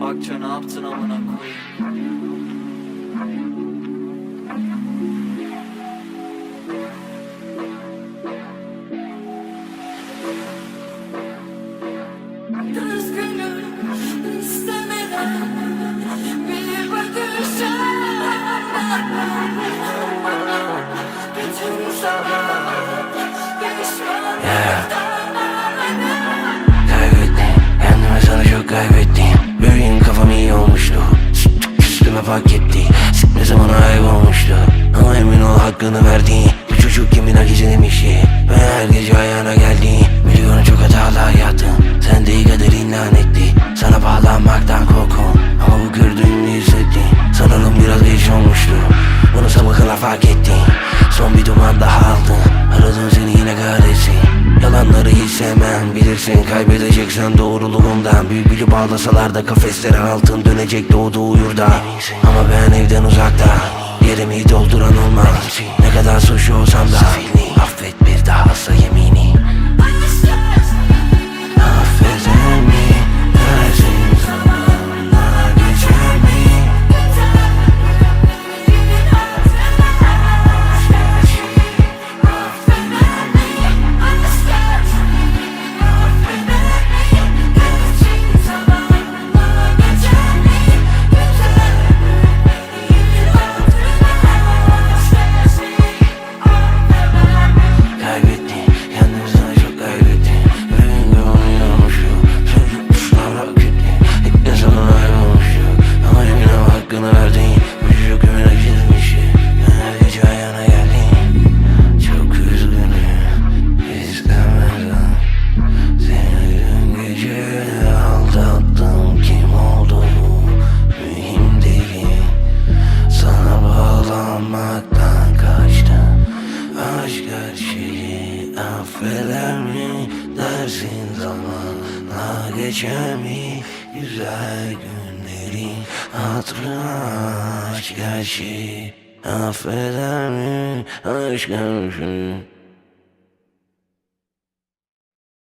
Akça ne yaptın amına koyayım? Bütün sabah fark etti. Ne zaman ayıp olmuştu. Ama emin ol hakkını verdi. Bu çocuk kimin hak işi Ben her gece ayağına geldi Biliyorum çok hatalar yaptım Sen de iyi kaderin lanetti Sana bağlanmaktan korkum Ama bu gördüğümü hissettim. Sanırım biraz geç olmuştu. Bunu sabıkına fark ettim. Son bir duman daha aldım Bilirsin kaybedeceksen doğruluğumdan Bülbülü bağlasalar da kafeslere altın Dönecek doğduğu yurda Ama ben evden uzakta Yerimi dolduran olmaz. Ne kadar suçlu olsam da affeder mi dersin zamanla geçer mi Güzel günlerin hatırına her şeyi affeder aşk şeyi